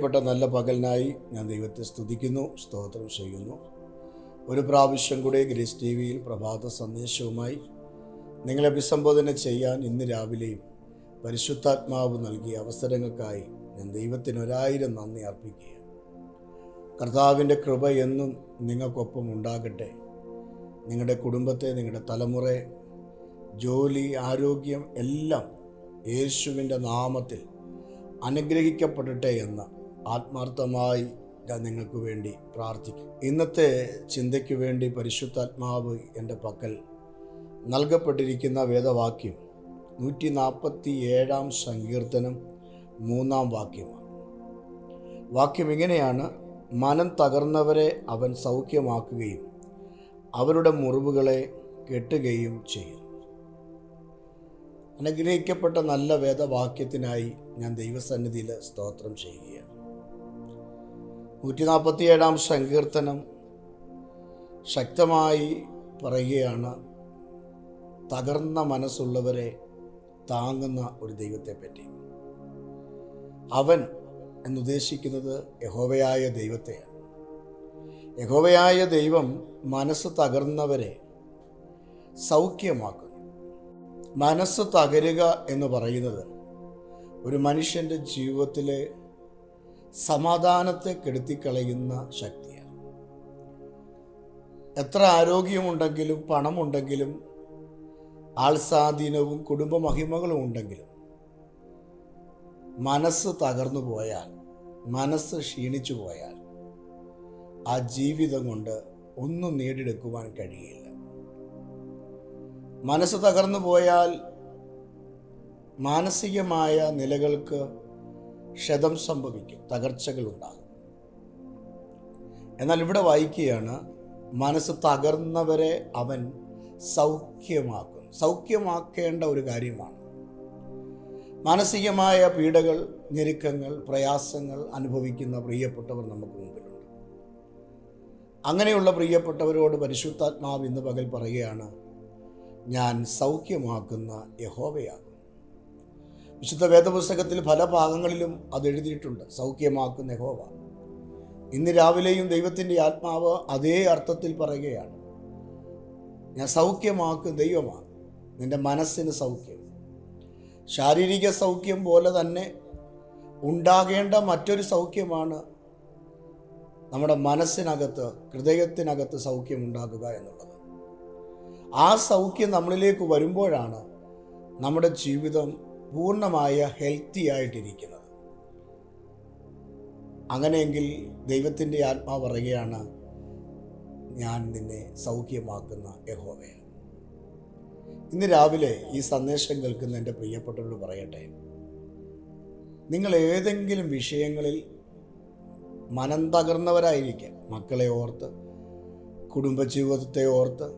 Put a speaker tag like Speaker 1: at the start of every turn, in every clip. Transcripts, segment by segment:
Speaker 1: അനുഗ്രഹിക്കപ്പെട്ട നല്ല പകലിനായി ഞാൻ ദൈവത്തെ സ്തുതിക്കുന്നു സ്തോത്രം ചെയ്യുന്നു. ഒരു പ്രാവശ്യം കൂടെ ഗ്രേസ് ടി വിയിൽ പ്രഭാത സന്ദേശവുമായി നിങ്ങളെ അഭിസംബോധന ചെയ്യാൻ ഇന്ന് രാവിലെയും പരിശുദ്ധാത്മാവ് നൽകിയ അവസരങ്ങൾക്കായി ഞാൻ ദൈവത്തിന് ഒരായിരം നന്ദി അർപ്പിക്കുക കർത്താവിന്റെ കൃപ എന്നും നിങ്ങൾക്കൊപ്പം ഉണ്ടാകട്ടെ. നിങ്ങളുടെ കുടുംബത്തെ നിങ്ങളുടെ തലമുറ ജോലി ആരോഗ്യം എല്ലാം യേശുവിന്റെ നാമത്തിൽ അനുഗ്രഹിക്കപ്പെടട്ടെ എന്ന് ആത്മാർത്ഥമായി ഞാൻ നിങ്ങൾക്ക് വേണ്ടി പ്രാർത്ഥിക്കും. ഇന്നത്തെ ചിന്തയ്ക്ക് വേണ്ടി പരിശുദ്ധാത്മാവ് എന്റെ പക്കൽ നൽകപ്പെട്ടിരിക്കുന്ന വേദവാക്യം നൂറ്റി നാൽപ്പത്തി ഏഴാം സങ്കീർത്തനം മൂന്നാം വാക്യമാണ്. വാക്യം ഇങ്ങനെയാണ്. മനം തകർന്നവരെ അവൻ സൗഖ്യമാക്കുകയും അവരുടെ മുറിവുകളെ കെട്ടുകയും ചെയ്യും. അനുഗ്രഹിക്കപ്പെട്ട നല്ല വേദവാക്യത്തിനായി ഞാൻ ദൈവസന്നിധിയിൽ സ്തോത്രം ചെയ്യുകയാണ്. നൂറ്റി നാൽപ്പത്തി ഏഴാം സങ്കീർത്തനം ശക്തമായി പറയുകയാണ് തകർന്ന മനസ്സുള്ളവരെ താങ്ങുന്ന ഒരു ദൈവത്തെ പറ്റി അവൻ എന്നുദ്ദേശിക്കുന്നത് യഹോവയായ ദൈവത്തെയാണ്. യഹോവയായ ദൈവം മനസ്സ് തകർന്നവരെ സൗഖ്യമാക്കുന്നു. മനസ്സ് തകരുക എന്ന് പറയുന്നത് ഒരു മനുഷ്യന്റെ ജീവിതത്തിലെ സമാധാനത്തെ കെടുത്തിക്കളയുന്ന ശക്തിയാണ്. എത്ര ആരോഗ്യമുണ്ടെങ്കിലും പണമുണ്ടെങ്കിലും ആൾ സ്വാധീനവും കുടുംബ ഉണ്ടെങ്കിലും മനസ്സ് തകർന്നു പോയാൽ മനസ്സ് ക്ഷീണിച്ചു പോയാൽ ആ ജീവിതം കൊണ്ട് ഒന്നും നേടിയെടുക്കുവാൻ കഴിയില്ല. മനസ്സ് തകർന്നു പോയാൽ മാനസികമായ നിലകൾക്ക് ക്ഷതം സംഭവിക്കും തകർച്ചകൾ ഉണ്ടാകും എന്നാൽ ഇവിടെ വായിക്കുകയാണ് മനസ്സ് തകർന്നവരെ അവൻ സൗഖ്യമാക്കും. സൗഖ്യമാക്കേണ്ട ഒരു കാര്യമാണ്. മാനസികമായ പീഡകൾ ഞെരുക്കങ്ങൾ പ്രയാസങ്ങൾ അനുഭവിക്കുന്ന പ്രിയപ്പെട്ടവർ നമുക്ക് മുമ്പിലുണ്ട്. അങ്ങനെയുള്ള പ്രിയപ്പെട്ടവരോട് പരിശുദ്ധാത്മാവ് ഇന്ന് പകൽ പറയുകയാണ് ഞാൻ സൗഖ്യമാക്കുന്ന യഹോവയാകും വിശുദ്ധ വേദപുസ്തകത്തിൽ പല ഭാഗങ്ങളിലും അത് എഴുതിയിട്ടുണ്ട്. സൗഖ്യമാക്കുന്ന ഹോവ ഇന്ന് രാവിലെയും ദൈവത്തിന്റെ ആത്മാവ് അതേ അർത്ഥത്തിൽ പറയുകയാണ്. ഞാൻ സൗഖ്യമാക്കും ദൈവമാണ്. നിന്റെ മനസ്സിന് സൗഖ്യം. ശാരീരിക സൗഖ്യം പോലെ തന്നെ ഉണ്ടാകേണ്ട മറ്റൊരു സൗഖ്യമാണ് നമ്മുടെ മനസ്സിനകത്ത് ഹൃദയത്തിനകത്ത് സൗഖ്യം ഉണ്ടാക്കുക എന്നുള്ളത്. ആ സൗഖ്യം നമ്മളിലേക്ക് വരുമ്പോഴാണ് നമ്മുടെ ജീവിതം പൂർണമായ ഹെൽത്തി ആയിട്ടിരിക്കുന്നത്. അങ്ങനെയെങ്കിൽ ദൈവത്തിന്റെ ആത്മാവ് പറയുകയാണ് ഞാൻ നിന്നെ സൗഖ്യമാക്കുന്ന യഹോവയാണ് ഇന്ന് രാവിലെ ഈ സന്ദേശം കേൾക്കുന്ന എന്റെ പ്രിയപ്പെട്ടവരോട് പറയട്ടെ. നിങ്ങൾ ഏതെങ്കിലും വിഷയങ്ങളിൽ മനം തകർന്നവരായിരിക്കാം. മക്കളെ ഓർത്ത് കുടുംബജീവിതത്തെ ഓർത്ത്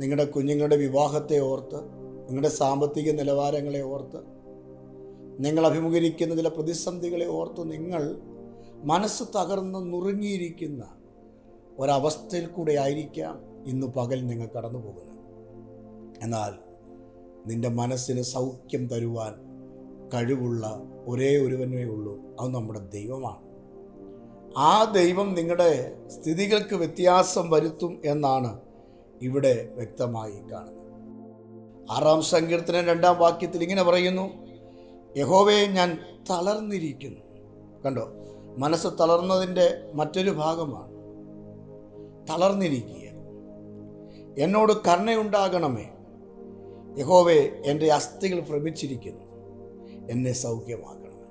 Speaker 1: നിങ്ങളുടെ കുഞ്ഞുങ്ങളുടെ വിവാഹത്തെ ഓർത്ത് നിങ്ങളുടെ സാമ്പത്തിക നിലവാരങ്ങളെ ഓർത്ത് നിങ്ങൾ അഭിമുഖീകരിക്കുന്ന ചില പ്രതിസന്ധികളെ ഓർത്ത് നിങ്ങൾ മനസ്സ് തകർന്ന് നുറുങ്ങിയിരിക്കുന്ന ഒരവസ്ഥയിൽ കൂടെ ആയിരിക്കാം ഇന്ന് പകൽ നിങ്ങൾ കടന്നു പോകുന്നത്. എന്നാൽ നിന്റെ മനസ്സിന് സൗഖ്യം തരുവാൻ കഴിവുള്ള ഒരേ ഒരുവനേ ഉള്ളൂ. അത് നമ്മുടെ ദൈവമാണ്. ആ ദൈവം നിങ്ങളുടെ സ്ഥിതികൾക്ക് വ്യത്യാസം വരുത്തും എന്നാണ് ഇവിടെ വ്യക്തമായി കാണുന്നത്. ആറാം സങ്കീർത്തനം രണ്ടാം വാക്യത്തിൽ ഇങ്ങനെ പറയുന്നു. യഹോവയെ ഞാൻ തളർന്നിരിക്കുന്നു. കണ്ടോ? മനസ്സ് തളർന്നതിന്റെ മറ്റൊരു ഭാഗമാണ്. തളർന്നിരിക്കുക. എന്നോട് കരുണയുണ്ടാകണമേ. യഹോവെ എന്റെ അസ്ഥികൾ ഭ്രമിച്ചിരിക്കുന്നു. എന്നെ സൗഖ്യമാക്കണമേ.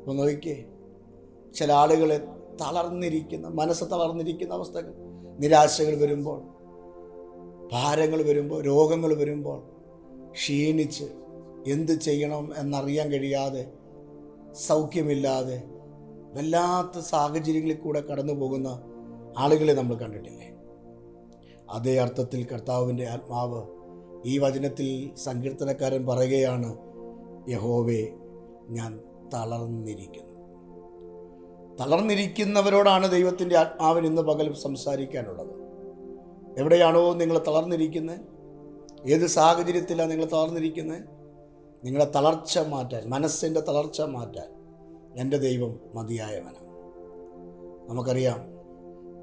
Speaker 1: അപ്പോൾ നോക്കിക്കേ ചില ആളുകളെ തളർന്നിരിക്കുന്ന മനസ്സ് തളർന്നിരിക്കുന്ന അവസ്ഥകൾ നിരാശകൾ വരുമ്പോൾ ഭാരങ്ങൾ വരുമ്പോൾ രോഗങ്ങൾ വരുമ്പോൾ ക്ഷീണിച്ച് എന്ത് ചെയ്യണം എന്നറിയാൻ കഴിയാതെ സൗഖ്യമില്ലാതെ വല്ലാത്ത സാഹചര്യങ്ങളിൽ കൂടെ കടന്നു പോകുന്ന ആളുകളെ നമ്മൾ കണ്ടിട്ടില്ലേ? അതേ അർത്ഥത്തിൽ കർത്താവിന്റെ ആത്മാവ് ഈ വചനത്തിൽ സങ്കീർത്തനക്കാരൻ പറയുകയാണ് യഹോവേ ഞാൻ തളർന്നിരിക്കുന്നു. തളർന്നിരിക്കുന്നവരോടാണ് ദൈവത്തിന്റെ ആത്മാവിന് ഇന്ന് പകലും സംസാരിക്കാനുള്ളത്. എവിടെയാണോ നിങ്ങൾ തളർന്നിരിക്കുന്നത് ഏത് സാഹചര്യത്തിലാണ് നിങ്ങൾ തളർന്നിരിക്കുന്നത് നിങ്ങളെ തളർച്ച മാറ്റാൻ മനസ്സിന്റെ തളർച്ച മാറ്റാൻ എന്റെ ദൈവം മതിയായവനാണ് നമുക്കറിയാം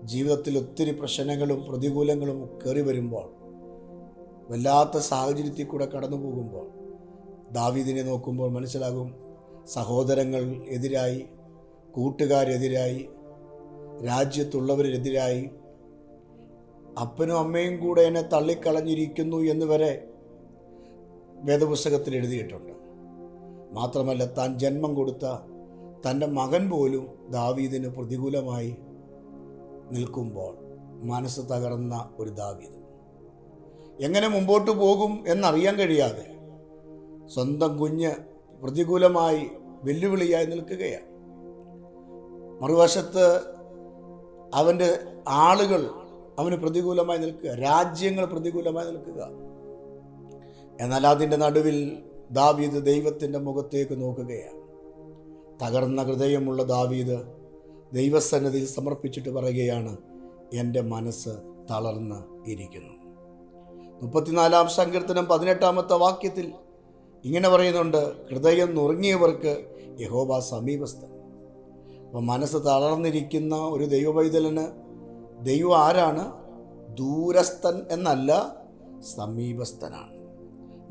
Speaker 1: ജീവിതത്തിൽ ഒത്തിരി പ്രശ്നങ്ങളും പ്രതികൂലങ്ങളും കയറി വരുമ്പോൾ വല്ലാത്ത സാഹചര്യത്തിൽ കൂടെ കടന്നു പോകുമ്പോൾ ദാവീദിനെ നോക്കുമ്പോൾ മനസ്സിലാകും സഹോദരങ്ങൾ എതിരായി കൂട്ടുകാരെതിരായി രാജ്യത്തുള്ളവരെതിരായി അപ്പനും അമ്മയും കൂടെ എന്നെ തള്ളിക്കളഞ്ഞിരിക്കുന്നു എന്ന് വരെ വേദപുസ്തകത്തിൽ എഴുതിയിട്ടുണ്ട്. മാത്രമല്ല താൻ ജന്മം കൊടുത്ത തന്റെ മകൻ പോലും ദാവീദിന് പ്രതികൂലമായി നിൽക്കുമ്പോൾ മനസ്സ് തകർന്ന ഒരു ദാവീദ്. എങ്ങനെ മുമ്പോട്ട് പോകും എന്നറിയാൻ കഴിയാതെ സ്വന്തം കുഞ്ഞ് പ്രതികൂലമായി വെല്ലുവിളിയായി നിൽക്കുകയാണ്. മറുവശത്ത് അവന്റെ ആളുകൾ അവന് പ്രതികൂലമായി നിൽക്കുക. രാജ്യങ്ങൾ പ്രതികൂലമായി നിൽക്കുക. എന്നാൽ അതിന്റെ നടുവിൽ ദാവീദ് ദൈവത്തിന്റെ മുഖത്തേക്ക് നോക്കുകയാണ്. തകർന്ന ഹൃദയമുള്ള ദാവീദ് ദൈവസന്നിധിയിൽ സമർപ്പിച്ചിട്ട് പറയുകയാണ് എന്റെ മനസ്സ് തളർന്ന് ഇരിക്കുന്നു. മുപ്പത്തിനാലാം സങ്കീർത്തനം പതിനെട്ടാമത്തെ വാക്യത്തിൽ ഇങ്ങനെ പറയുന്നുണ്ട് ഹൃദയം നുറുങ്ങിയവർക്ക് യഹോബ സമീപസ്ഥൻ. അപ്പം മനസ്സ് തളർന്നിരിക്കുന്ന ഒരു ദൈവപൈതലിന് ദൈവം ആരാണ് ദൂരസ്ഥൻ എന്നല്ല സമീപസ്ഥനാണ്.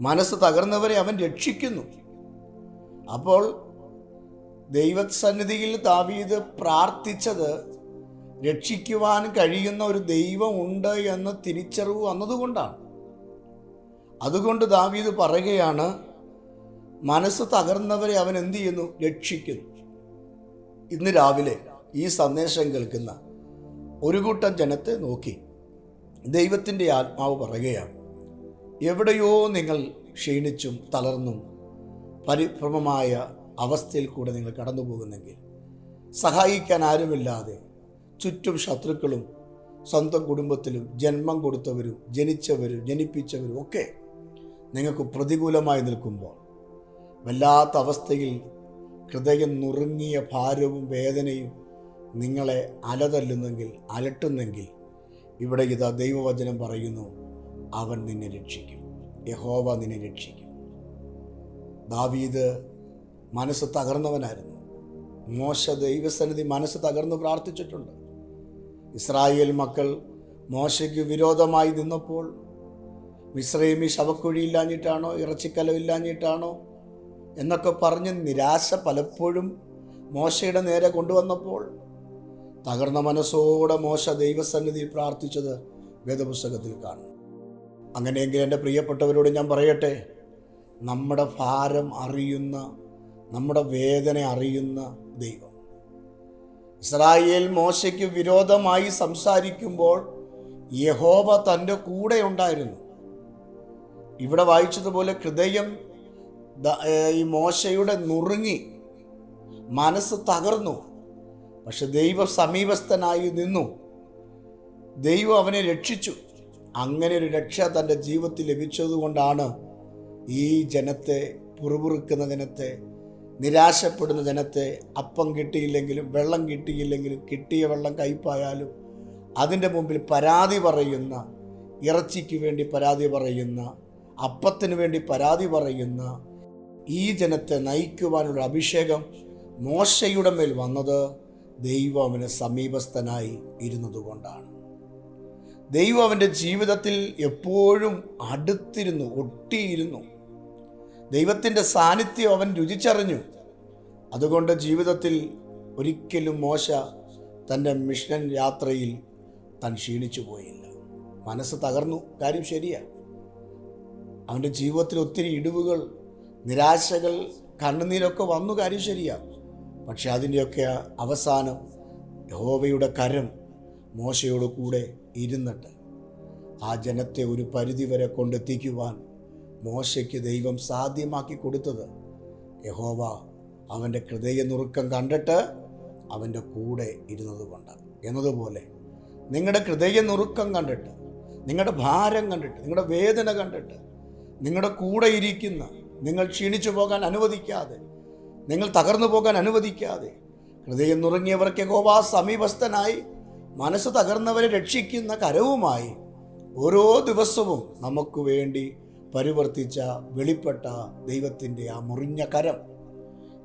Speaker 1: മനസ്സ് തകർന്നവരെ അവൻ രക്ഷിക്കുന്നു. അപ്പോൾ ദൈവസന്നിധിയിൽ താവീത് പ്രാർത്ഥിച്ചത് രക്ഷിക്കുവാൻ കഴിയുന്ന ഒരു ദൈവമുണ്ട് എന്ന് തിരിച്ചറിവ് വന്നതുകൊണ്ടാണ്. അതുകൊണ്ട് ദാവീദ് പറയുകയാണ് മനസ്സ് തകർന്നവരെ അവൻ എന്തു ചെയ്യുന്നു? രക്ഷിക്കുന്നു. ഇന്ന് രാവിലെ ഈ സന്ദേശം കേൾക്കുന്ന ഒരു കൂട്ടം ജനത്തെ നോക്കി ദൈവത്തിന്റെ ആത്മാവ് പറയുകയാണ് എവിടെയോ നിങ്ങൾ ക്ഷീണിച്ചും തളർന്നും പരിഭ്രമമായ അവസ്ഥയിൽ കൂടെ നിങ്ങൾ കടന്നു പോകുന്നെങ്കിൽ സഹായിക്കാൻ ആരുമില്ലാതെ ചുറ്റും ശത്രുക്കളും സ്വന്തം കുടുംബത്തിലും ജന്മം കൊടുത്തവരും ജനിച്ചവരും ജനിപ്പിച്ചവരും ഒക്കെ നിങ്ങൾക്ക് പ്രതികൂലമായി നിൽക്കുമ്പോൾ വല്ലാത്ത അവസ്ഥയിൽ ഹൃദയം നുറുങ്ങിയ ഭാരവും വേദനയും നിങ്ങളെ അലതല്ലുന്നെങ്കിൽ അലട്ടുന്നെങ്കിൽ ഇവിടെ ഇതാ ദൈവവചനം പറയുന്നു അവൻ നിന്നെ രക്ഷിക്കും. യഹോവ നിന്നെ രക്ഷിക്കും. ദാവീദ് മനസ്സ് തകർന്നവനായിരുന്നു. മോശ ദൈവസന്നിധി മനസ്സ് തകർന്നു പ്രാർത്ഥിച്ചിട്ടുണ്ട്. ഇസ്രായേൽ മക്കൾ മോശയ്ക്ക് വിരോധമായി നിന്നപ്പോൾ മിശ്രൈമി ശവക്കുഴിയില്ലാഞ്ഞിട്ടാണോ ഇറച്ചിക്കലവില്ലാഞ്ഞിട്ടാണോ എന്നൊക്കെ പറഞ്ഞ് നിരാശ പലപ്പോഴും മോശയുടെ നേരെ കൊണ്ടുവന്നപ്പോൾ തകർന്ന മനസ്സോടെ മോശ ദൈവസന്നിധിയിൽ പ്രാർത്ഥിച്ചത് വേദപുസ്തകത്തിൽ കാണും അങ്ങനെയെങ്കിൽ എന്റെ പ്രിയപ്പെട്ടവരോട് ഞാൻ പറയട്ടെ നമ്മുടെ ഭാരം അറിയുന്ന നമ്മുടെ വേദന അറിയുന്ന ദൈവം. ഇസ്രായേൽ മോശയ്ക്ക് വിരോധമായി സംസാരിക്കുമ്പോൾ യഹോവ തന്റെ കൂടെ ഉണ്ടായിരുന്നു. ഇവിടെ വായിച്ചതുപോലെ ഹൃദയം ഈ മോശയുടെ നുറുങ്ങി മനസ്സ് തകർന്നു. പക്ഷെ ദൈവം സമീപസ്ഥനായി നിന്നു. ദൈവം അവനെ രക്ഷിച്ചു. അങ്ങനെ ഒരു രക്ഷ തന്റെ ജീവിതത്തിൽ ലഭിച്ചതുകൊണ്ടാണ് ഈ ജനത്തെ പുറുപുറുക്കുന്ന ജനത്തെ നിരാശപ്പെടുന്ന ജനത്തെ അപ്പം കിട്ടിയില്ലെങ്കിലും വെള്ളം കിട്ടിയില്ലെങ്കിലും കിട്ടിയ വെള്ളം കയ്പായാലും അതിന്റെ മുമ്പിൽ പരാതി പറയുന്ന ഇറച്ചിക്ക് വേണ്ടി പരാതി പറയുന്ന അപ്പത്തിന് വേണ്ടി പരാതി പറയുന്ന ഈ ജനത്തെ നയിക്കുവാനുള്ള അഭിഷേകം മോശയുടെ മേൽ വന്നത് ദൈവം അവന് സമീപസ്ഥനായി ഇരുന്നതുകൊണ്ടാണ്. ദൈവം അവന്റെ ജീവിതത്തിൽ എപ്പോഴും അടുത്തിരുന്നു ഒട്ടിയിരുന്നു. ദൈവത്തിന്റെ സാന്നിധ്യം അവൻ രുചിച്ചറിഞ്ഞു. അതുകൊണ്ട് ജീവിതത്തിൽ ഒരിക്കലും മോശ തന്റെ മിഷൻ യാത്രയിൽ തൻ ക്ഷീണിച്ചു പോയില്ല. മനസ്സ് തകർന്നു. കാര്യം ശരിയാണ് അവന്റെ ജീവിതത്തിൽ ഒത്തിരി ഇടിവുകൾ നിരാശകൾ കണ്ണുനീരൊക്കെ വന്നു. കാര്യം ശരിയാണ് പക്ഷെ അതിന്റെയൊക്കെ അവസാനം യഹോവയുടെ കരം മോശയോട് കൂടെ ഇരുന്നിട്ട് ആ ജനത്തെ ഒരു പരിധിവരെ കൊണ്ടെത്തിക്കുവാൻ മോശയ്ക്ക് ദൈവം സാധ്യമാക്കി കൊടുത്തത്. യഹോവ അവന്റെ ഹൃദയ നുറുക്കം കണ്ടിട്ട് അവന്റെ കൂടെ ഇരുന്നത് കൊണ്ടാണ് എന്നതുപോലെ നിങ്ങളുടെ ഹൃദയ നുറുക്കം കണ്ടിട്ട് നിങ്ങളുടെ ഭാരം കണ്ടിട്ട് നിങ്ങളുടെ വേദന കണ്ടിട്ട് നിങ്ങളുടെ കൂടെ ഇരിക്കുന്ന നിങ്ങൾ ക്ഷീണിച്ചു പോകാൻ അനുവദിക്കാതെ നിങ്ങൾ തകർന്നു പോകാൻ അനുവദിക്കാതെ. ഹൃദയം നുറങ്ങിയവർക്ക് ഗോവാ സമീപസ്ഥനായി മനസ്സ് തകർന്നവരെ രക്ഷിക്കുന്ന കരവുമായി ഓരോ ദിവസവും നമുക്ക് വേണ്ടി പരിവർത്തിച്ച വെളിപ്പെട്ട ദൈവത്തിന്റെ ആ മുറിഞ്ഞ കരം.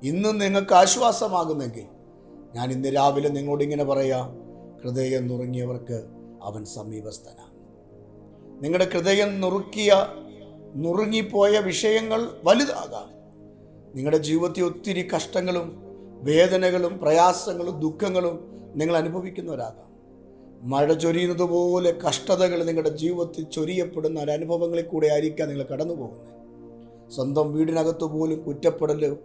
Speaker 1: ഇന്നും നിങ്ങൾക്ക് ആശ്വാസമാകുന്നെങ്കിൽ ഞാൻ ഇന്ന് രാവിലെ നിങ്ങളോട് ഇങ്ങനെ പറയാം ഹൃദയം നുറുങ്ങിയവർക്ക് അവൻ സമീപസ്ഥനാണ്. നിങ്ങളുടെ ഹൃദയം നുറുക്കിയ നുറുങ്ങിപ്പോയ വിഷയങ്ങൾ വലുതാകാം നിങ്ങളുടെ ജീവിതത്തിൽ ഒത്തിരി കഷ്ടങ്ങളും വേദനകളും പ്രയാസങ്ങളും ദുഃഖങ്ങളും നിങ്ങൾ അനുഭവിക്കുന്നവരാകാം. മഴ ചൊരിയുന്നത് പോലെ കഷ്ടതകൾ നിങ്ങളുടെ ജീവിതത്തിൽ ചൊരിയപ്പെടുന്ന ഒരു അനുഭവങ്ങളിൽ കൂടെ ആയിരിക്കാം നിങ്ങൾ കടന്നു പോകുന്നത് സ്വന്തം വീടിനകത്ത് പോലും കുറ്റപ്പെടലും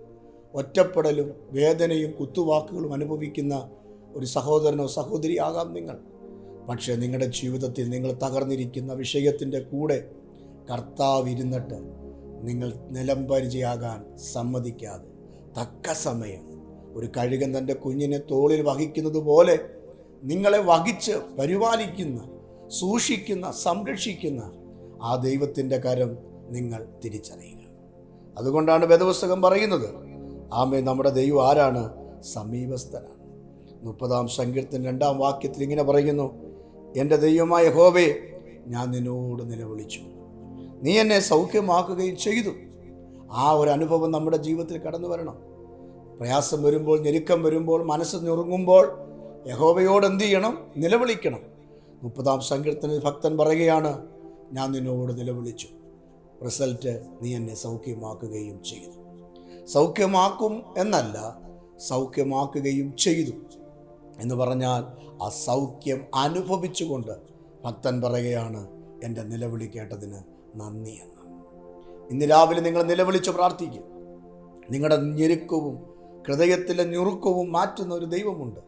Speaker 1: ഒറ്റപ്പെടലും വേദനയും കുത്തുവാക്കുകളും അനുഭവിക്കുന്ന ഒരു സഹോദരനോ സഹോദരിയാകാം നിങ്ങൾ. പക്ഷേ നിങ്ങളുടെ ജീവിതത്തിൽ നിങ്ങൾ തകർന്നിരിക്കുന്ന വിഷയത്തിന്റെ കൂടെ കർത്താവ് ഇരുന്നിട്ട് നിങ്ങൾ നിലംപരിചയാകാൻ സമ്മതിക്കാതെ. തക്ക സമയം ഒരു കഴുകൻ തന്റെ കുഞ്ഞിനെ തോളിൽ വഹിക്കുന്നത് പോലെ നിങ്ങളെ വഹിച്ച് പരിപാലിക്കുന്ന സൂക്ഷിക്കുന്ന സംരക്ഷിക്കുന്ന ആ ദൈവത്തിന്റെ കരം നിങ്ങൾ തിരിച്ചറിയുക. അതുകൊണ്ടാണ് വേദപുസ്തകം പറയുന്നത് ആമേ നമ്മുടെ ദൈവം ആരാണ്? സമീപസ്ഥനാണ്. മുപ്പതാം സങ്കീർത്തൻ രണ്ടാം വാക്യത്തിൽ ഇങ്ങനെ പറയുന്നു എന്റെ ദൈവമായ ഹോവേ ഞാൻ നിന്നോട് നിലവിളിച്ചു. നീ എന്നെ സൗഖ്യമാക്കുകയും ചെയ്തു. ആ ഒരു അനുഭവം നമ്മുടെ ജീവിതത്തിൽ കടന്നു വരണം. പ്രയാസം വരുമ്പോൾ ഞെരുക്കം വരുമ്പോൾ മനസ്സ് ഞുറുങ്ങുമ്പോൾ യഹോവയോട് എന്ത് ചെയ്യണം? നിലവിളിക്കണം. മുപ്പതാം സങ്കീർത്തന ഭക്തൻ പറയുകയാണ് ഞാൻ നിന്നോട് നിലവിളിച്ചു. റിസൾട്ട് നീ എന്നെ സൗഖ്യമാക്കുകയും ചെയ്തു. സൗഖ്യമാക്കും എന്നല്ല സൗഖ്യമാക്കുകയും ചെയ്തു എന്ന് പറഞ്ഞാൽ ആ സൗഖ്യം അനുഭവിച്ചുകൊണ്ട് ഭക്തൻ പറയുകയാണ് എന്റെ നിലവിളി കേട്ടതിന് നന്ദി എന്ന് ഇന്ന് രാവിലെ നിങ്ങൾ നിലവിളിച്ച് പ്രാർത്ഥിക്കും. നിങ്ങളുടെ ഞെരുക്കവും ഹൃദയത്തിലെ ഞുറുക്കവും മാറ്റുന്ന ഒരു ദൈവമുണ്ട്.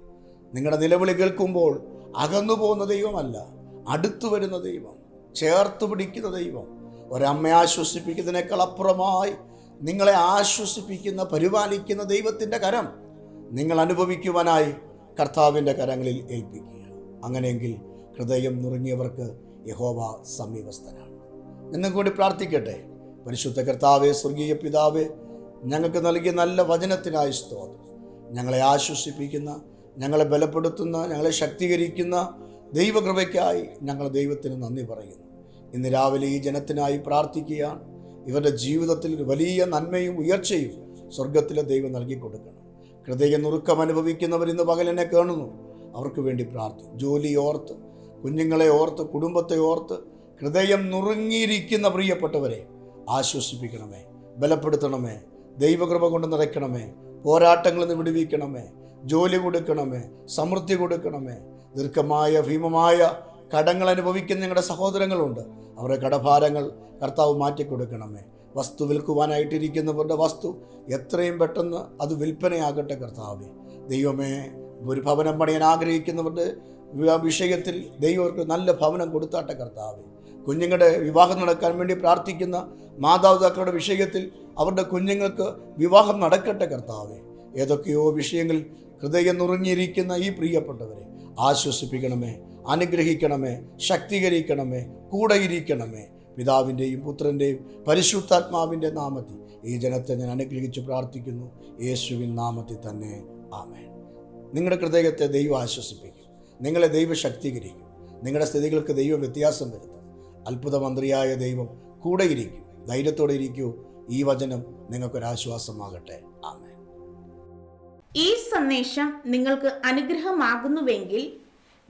Speaker 1: നിങ്ങളുടെ നിലവിളി കേൾക്കുമ്പോൾ അകന്നു പോകുന്ന ദൈവമല്ല അടുത്തു വരുന്ന ദൈവം ചേർത്ത് പിടിക്കുന്ന ദൈവം. ഒരമ്മയെ ആശ്വസിപ്പിക്കുന്നതിനേക്കാൾ അപ്പുറമായി നിങ്ങളെ ആശ്വസിപ്പിക്കുന്ന പരിപാലിക്കുന്ന ദൈവത്തിന്റെ കരം നിങ്ങൾ അനുഭവിക്കുവാനായി കർത്താവിന്റെ കരങ്ങളിൽ ഏൽപ്പിക്കുക അങ്ങനെയെങ്കിൽ ഹൃദയം നുറുങ്ങിയവർക്ക് യഹോവ സമീപസ്ഥനാണ്. എന്നും കൂടി പ്രാർത്ഥിക്കട്ടെ. പരിശുദ്ധ കർത്താവെ സ്വർഗീയ പിതാവെ ഞങ്ങൾക്ക് നൽകിയ നല്ല വചനത്തിനായി സ്തോത്രം. ഞങ്ങളെ ആശ്വസിപ്പിക്കുന്ന ഞങ്ങളെ ബലപ്പെടുത്തുന്ന ഞങ്ങളെ ശക്തീകരിക്കുന്ന ദൈവകൃപയ്ക്കായി ഞങ്ങൾ ദൈവത്തിന് നന്ദി പറയുന്നു. ഇന്ന് രാവിലെ ഈ ജനത്തിനായി പ്രാർത്ഥിക്കുകയാണ്. ഇവരുടെ ജീവിതത്തിൽ ഒരു വലിയ നന്മയും ഉയർച്ചയും സ്വർഗത്തിലെ ദൈവം നൽകി കൊടുക്കണം. ഹൃദയ നുറുക്കം അനുഭവിക്കുന്നവർ ഇന്ന് പകലെന്നെ കാണുന്നു. അവർക്ക് വേണ്ടി പ്രാർത്ഥിക്കും. ജോലി ഓർത്ത് കുഞ്ഞുങ്ങളെ ഓർത്ത് കുടുംബത്തെ ഓർത്ത് ഹൃദയം നുറുങ്ങിയിരിക്കുന്ന പ്രിയപ്പെട്ടവരെ ആശ്വസിപ്പിക്കണമേ ബലപ്പെടുത്തണമേ ദൈവകൃപ കൊണ്ട് നിറയ്ക്കണമേ പോരാട്ടങ്ങളിൽ നിന്ന് വിടുവിക്കണമേ ജോലി കൊടുക്കണമേ സമൃദ്ധി കൊടുക്കണമേ ദീർഘമായ ഭീമമായ കടങ്ങൾ അനുഭവിക്കുന്ന ഞങ്ങളുടെ സഹോദരങ്ങളുണ്ട്. അവരുടെ കടഭാരങ്ങൾ കർത്താവ് മാറ്റിക്കൊടുക്കണമേ. വസ്തു വിൽക്കുവാനായിട്ടിരിക്കുന്നവരുടെ വസ്തു എത്രയും പെട്ടെന്ന് അത് വിൽപ്പനയാകട്ടെ കർത്താവെ. ദൈവമേ ഒരു ഭവനം പണിയാൻ ആഗ്രഹിക്കുന്നവരുടെ വിഷയത്തിൽ ദൈവം നല്ല ഭവനം കൊടുത്താട്ടെ കർത്താവെ. കുഞ്ഞുങ്ങളുടെ വിവാഹം നടക്കാൻ വേണ്ടി പ്രാർത്ഥിക്കുന്ന മാതാപിതാക്കളുടെ വിഷയത്തിൽ അവരുടെ കുഞ്ഞുങ്ങൾക്ക് വിവാഹം നടക്കട്ടെ കർത്താവെ. ഏതൊക്കെയോ വിഷയങ്ങളിൽ ഹൃദയം നുറുങ്ങിയിരിക്കുന്ന ഈ പ്രിയപ്പെട്ടവരെ ആശ്വസിപ്പിക്കണമേ അനുഗ്രഹിക്കണമേ ശക്തീകരിക്കണമേ കൂടെയിരിക്കണമേ. പിതാവിന്റെയും പുത്രന്റെയും പരിശുദ്ധാത്മാവിന്റെ നാമത്തിൽ ഈ ജനത്തെ ഞാൻ അനുഗ്രഹിച്ച് പ്രാർത്ഥിക്കുന്നു. യേശുവിൻ നാമത്തിൽ തന്നെ. ആമേ നിങ്ങളുടെ ഹൃദയത്തെ ദൈവം ആശ്വസിപ്പിക്കും. നിങ്ങളെ ദൈവം ശക്തീകരിക്കും. നിങ്ങളുടെ സ്ഥിതികൾക്ക് ദൈവം വ്യത്യാസം വരുത്തും. അത്ഭുതമന്ത്രിയായ ദൈവം കൂടെ ഇരിക്കും ധൈര്യത്തോടെ ഇരിക്കൂ. ഈ വചനം നിങ്ങൾക്കൊരാശ്വാസമാകട്ടെ. ആമേൻ.
Speaker 2: ഈ സന്ദേശം നിങ്ങൾക്ക് അനുഗ്രഹമാകുന്നുവെങ്കിൽ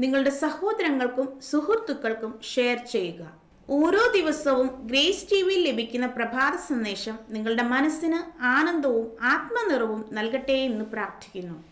Speaker 2: നിങ്ങളുടെ സഹോദരങ്ങൾക്കും സുഹൃത്തുക്കൾക്കും ഷെയർ ചെയ്യുക. ഓരോ ദിവസവും ഗ്രേസ് ടി വിയിൽ ലഭിക്കുന്ന പ്രഭാത സന്ദേശം നിങ്ങളുടെ മനസ്സിന് ആനന്ദവും ആത്മനിറവും നൽകട്ടെ എന്ന് പ്രാർത്ഥിക്കുന്നു.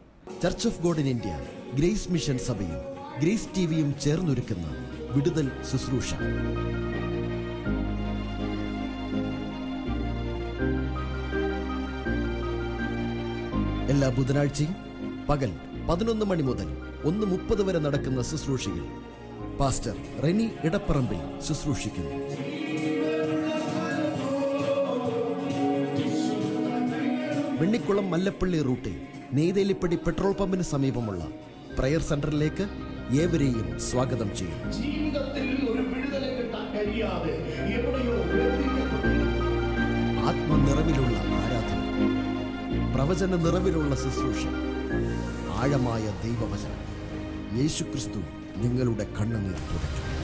Speaker 3: Church of God in India Grace Mission സഭയും ഗ്രേസ് ടി വിയും ചേർന്നൊരുക്കുന്ന വിടുതൽ ശുശ്രൂഷ. എല്ലാ ബുധനാഴ്ചയും പകൽ പതിനൊന്ന് മണി മുതൽ ഒന്ന് മുപ്പത് വരെ നടക്കുന്ന ശുശ്രൂഷയിൽ പാസ്റ്റർ റെനി ഇടപ്പറമ്പിൽ ശുശ്രൂഷിക്കുന്നു. വെണ്ണിക്കുളം മല്ലപ്പള്ളി റൂട്ടിൽ നെയ്തേലിപ്പടി പെട്രോൾ പമ്പിന് സമീപമുള്ള പ്രയർ സെന്ററിലേക്ക് ഏവരെയും സ്വാഗതം
Speaker 1: ചെയ്യും.
Speaker 3: ആത്മനിറവിലുള്ള ആരാധന പ്രവചന നിറവിലുള്ള ശുശ്രൂഷ ആഴമായ ദൈവവചനം. യേശുക്രിസ്തു നിങ്ങളുടെ കണ്ണുനീർ തുടയ്ക്കും.